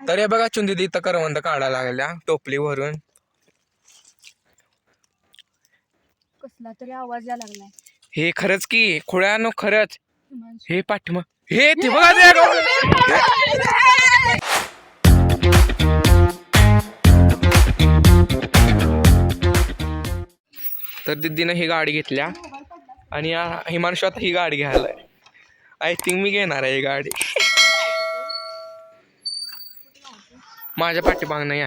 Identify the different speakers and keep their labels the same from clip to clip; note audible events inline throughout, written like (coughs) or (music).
Speaker 1: तर हे बघा चुंदी इथं करवंद काढायला लागल्या टोपली भरून.
Speaker 2: कसला तरी आवाज या लागलाय.
Speaker 1: हे खरंच की खुळ्यानो खरंच. हे पाठीमा हे ते बघा ते गाव- तर दिदीनं ही गाडी घेतल्या आणि या- हिमांशू आता ही गाडी घ्यायला आय थिंक मी घेणार आहे ही गाडी. माझ्या पाठीमागनं या.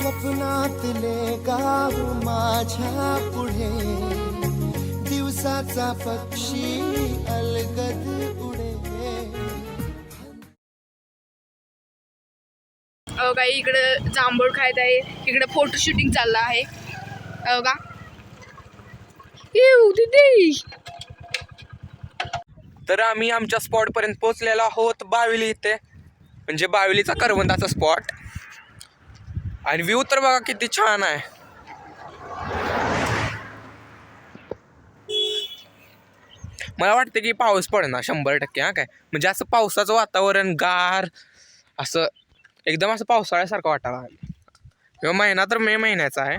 Speaker 3: स्वप्नातले गाव माझ्या पुढे. दिवसाचा पक्षी अलगद
Speaker 2: अहो काही इकडं जांभूळ खायत आहे. इकडं फोटो शूटिंग चाललं आहे. अहो का येऊ दीदी.
Speaker 1: तर आम्ही आमच्या स्पॉट पर्यंत पोहोचलेलो आहोत बाविली इथे. म्हणजे बाविलीचा करवंदाचा स्पॉट आणि व्ह्यू तर बघा किती छान आहे. मला वाटतं की पाऊस पडणार शंभर टक्के हा काय? म्हणजे असं पावसाचं वातावरण गार असं एकदम असं पावसाळ्यासारखं वाटायला किंवा महिना तर मे महिन्याचा आहे.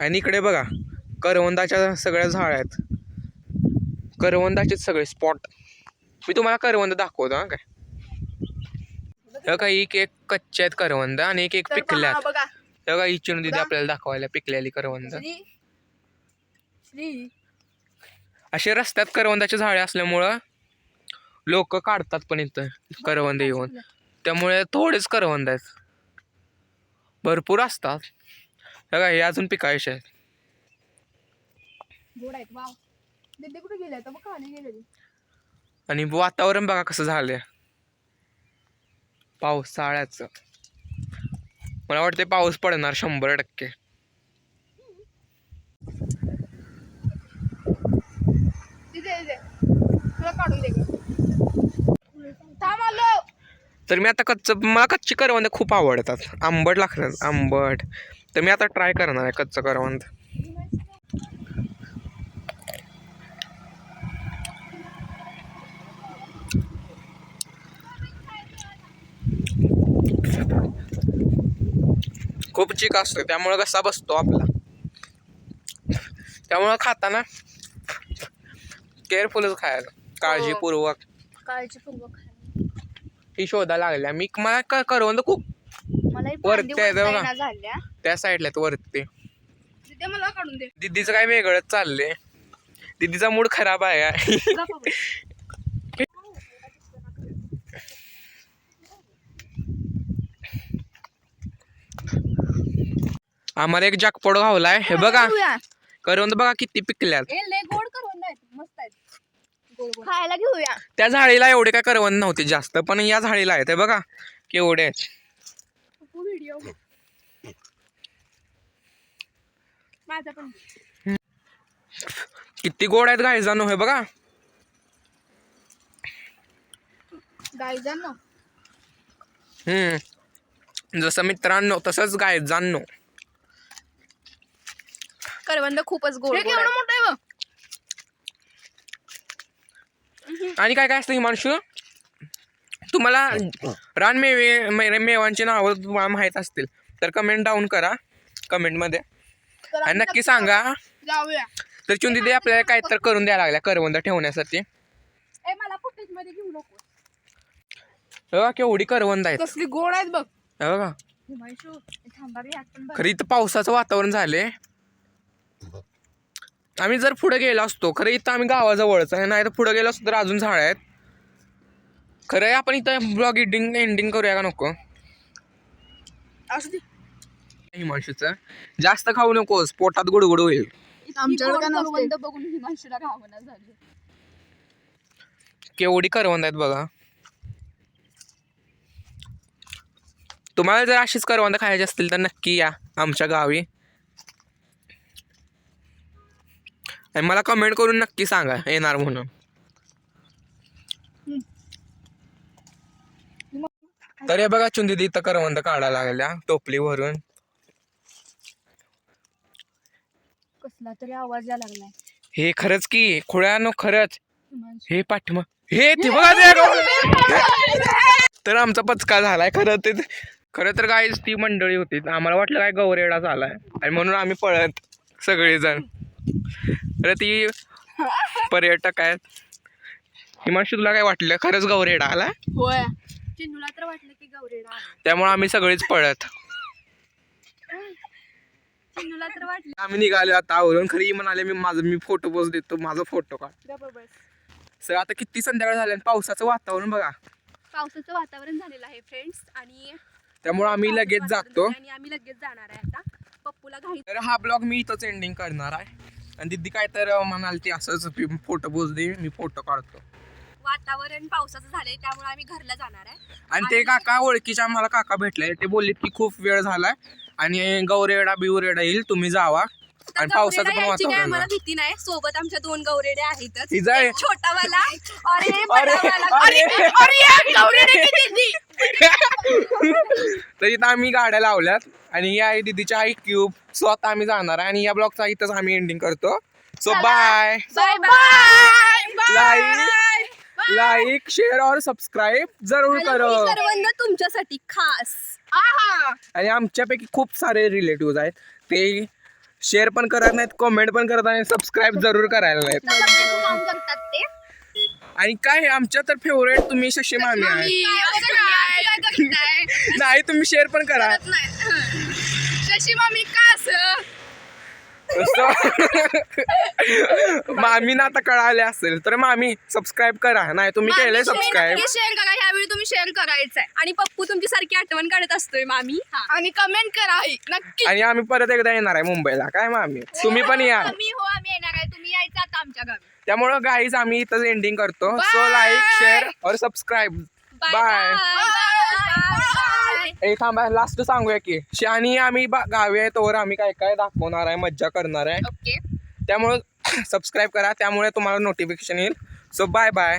Speaker 1: आणि इकडे बघा. करवंदाच्या सगळ्या झाड आहेत. करवंदाचेच सगळे स्पॉट मी तुम्हाला करवंद दाखवतो हा काय? हे बघा एक एक कच्चे आहेत करवंद आणि एक एक
Speaker 2: पहा बघा.
Speaker 1: हे चिणू दिदी आपल्याला दाखवायला पिकलेली करवंद. असे रस्त्यात करवंदाचे झाडे असल्यामुळं लोक काढतात पण इथं करवंद येऊन. त्यामुळे थोडेच करवंद आहेत. भरपूर असतात. हे बघा हे अजून पिकायचे आहेत.
Speaker 2: गोड आहेत. वाव. दीदी कुठे गेले तर मग खाली गेलेली.
Speaker 1: आणि वातावरण बघा कसं झालंय. पावसाळ्याचं. मला वाटते पाऊस पडणार शंभर टक्के. तर मी आता कच्च मला कच्ची करवंद खूप आवडतात. आंबट लागतात आंबट. तर मी आता ट्राय करणार आहे कच्चं करवंद. खूप चिक असतो त्यामुळे कसा बसतो आपला. त्यामुळं खाताना केअरफुलच खायला काळजीपूर्वक.
Speaker 2: काळजीपूर्वक खा.
Speaker 1: ही शोधायला लागल्या. मी मला क- करवंद खूप. वरती आहे बघा.
Speaker 2: झाल्या.
Speaker 1: त्या साईडला आहेत वरती.
Speaker 2: तिथे मला काढून दे.
Speaker 1: दिदीचं काय वेगळंच चाललंय. दिदीचा मूड खराब आहे.
Speaker 2: जा बाबा.
Speaker 1: आम्हाला एक जाकपोड घावलाय. हे बघा. करवंद बघा किती पिकल्यात.
Speaker 2: खायला घेऊया.
Speaker 1: त्या झाडीला एवढे काय करवंद नव्हते जास्त पण या झाडीला आहेत. हे बघा केवढे किती गोड आहेत गाय जाणं होय बघा हम्म. जसं मित्रांनो तसंच गाय जाणं
Speaker 2: करवंद खूपच गोड केवढं मोठं आहे बघ.
Speaker 1: आणि काय काय असतं हिमांशू? तुम्हाला रानमेवे मे- मेवांची नावं तुम्हाला माहीत असतील तर कमेंट डाऊन करा कमेंटमध्ये
Speaker 2: तर
Speaker 1: आणि
Speaker 2: आम्ही
Speaker 1: नक्की सांगा
Speaker 2: जाऊया.
Speaker 1: तर चुंदी दे आपल्याला काय तर करून द्यायला लागल्या करवंद ठेवण्यासाठी.
Speaker 2: ए मला फुटेजमध्ये घेऊ नको.
Speaker 1: हे बघा केवढी करवंद आहेत.
Speaker 2: कसली गोड आहेत बघ.
Speaker 1: हे बघा.
Speaker 2: हिमांशू थांबा रे आपण बघ.
Speaker 1: खरं इथं पावसाचं वातावरण झाले आम्ही जर पुढे गेलो असतो खरं इथं आम्ही गावाजवळच आहे नाही तर पुढे गेलो असतो तर अजून झाड आहेत. खरं आपण इथं ब्लॉग एंडिंग एंडिंग करूया का नको?
Speaker 2: असू दे.
Speaker 1: हिमांशूचं. जास्त खाऊ नकोस पोटात गुडगुड होईल.
Speaker 2: आमच्याकडे काय नसते बघून हिमांशूला घावना झाली
Speaker 1: केवढी करवंद आहेत बघा. तुम्हाला जर अशीच करवंद खायची असतील तर नक्की या आमच्या गावी. आणि मला कमेंट करून नक्की सांगा येणार म्हणून. तर हे बघा चुंदी इथं करवंद काढायला लागल्या टोपली भरून
Speaker 2: कसला तरी आवाज यायला लागलाय.
Speaker 1: हे खरंच की खोळ्यानो खरंच. हे पाठीमा हे ते बघा ते तर आमचा पचका झालाय खरं ते खरं तर काय ती मंडळी होती. आम्हाला वाटलं काय गौरेडा झालाय आणि म्हणून आम्ही पळत सगळेजण. तर ती पर्यटक आहेत. हिमांशू तुला काय वाटलं? खरंच गौरेडा आला?
Speaker 2: होय. चिन्नूला तर वाटलं की आला.
Speaker 1: त्यामुळे आम्ही सगळेच पळत.
Speaker 2: चिन्नूला तर वाटलं.
Speaker 1: आम्ही निघालो आता आवरून. खरी म्हणाले मी माझं मी फोटो पोस्ट देतो. माझा फोटो काढ.
Speaker 2: गप्प बस.
Speaker 1: सर आता किती संध्याकाळ झाले आणि पावसाचं वातावरण बघा.
Speaker 2: पावसाचं वातावरण झालेलं आहे फ्रेंड्स आणि
Speaker 1: त्यामुळे आम्ही लगेच
Speaker 2: पावसाचं
Speaker 1: जातो.
Speaker 2: झालंय आणि आम्ही लगेच जाणार आहे आता. पप्पूला घाई
Speaker 1: तर हा ब्लॉग मी इथंच एंडिंग करणार आहे. आणि दिदी काय तर म्हणाल ती असंच फोटो पोच दे मी फोटो काढतो.
Speaker 2: वातावरण पावसाचं झालंय त्यामुळे आम्ही घरला जाणार आहे.
Speaker 1: आणि ते काका ओळखीचे आम्हाला काका भेटले ते बोलले की खूप वेळ झालाय. आणि गौरेडा बिवरेडा येईल तुम्ही जावा. आणि पावसाचं पण
Speaker 2: आम्हाला
Speaker 1: आहे.
Speaker 2: भीती नाही? सोबत आमच्या दोन गौरेडे आहेतच.
Speaker 1: ही.
Speaker 2: एक (laughs) अरे, बडावाला.
Speaker 1: अरे.
Speaker 2: गौरेडे की दीदी. (laughs)
Speaker 1: तर इथं आम्ही गाड्या लावल्यात आणि या आहे दीदीची आई क्यूब. सो आता आम्ही जाणार आहे आणि या ब्लॉगचा इथंच आम्ही एंडिंग करतो. So bye
Speaker 2: bye bye
Speaker 1: like like share और सबस्क्राईब जरूर करो.
Speaker 2: करवंद तुमच्यासाठी खास. आहा.
Speaker 1: आणि आमच्यापैकी खूप सारे रिलेटिव्ह आहेत. ते शेअर पण करत नाहीत कमेंट पण करत आणि सबस्क्राईब जरूर करायला नाहीत. आणि काय आमच्या तर फेवरेट तुम्ही शशी मामी आहे. (laughs) नाही. तुम्ही शेअर पण करा. (laughs)
Speaker 2: शशी मामी का असं? (laughs)
Speaker 1: मामीना आता कळाले असेल तर मामी सबस्क्राईब करा. नाही तुम्ही केले सबस्क्राईब
Speaker 2: शेअर करा. ह्यावेळी तुम्ही शेअर करायचंय. आणि पप्पू तुमची सारखी आठवण काढत असतोय मामी. आणि कमेंट करा नक्की.
Speaker 1: आणि आम्ही परत एकदा येणार आहे मुंबईला. काय मामी? तुम्ही पण या.
Speaker 2: मी हो आम्ही येणार आहे. तुम्ही यायचं आता आमच्या गावी
Speaker 1: त्यामुळं गाईज आम्ही इथं एंडिंग करतो. सो. लाईक शेअर और सबस्क्राईब बाय
Speaker 2: बाय
Speaker 1: ए थांबा लास्ट सांगूया की. श- आणि आम्ही बा- गावी आहे तोवर आम्ही काय काय दाखवणार आहे मज्जा करणार आहे.
Speaker 2: ओके
Speaker 1: त्यामुळं (coughs) सबस्क्राईब करा त्यामुळे तुम्हाला नोटिफिकेशन येईल. So bye bye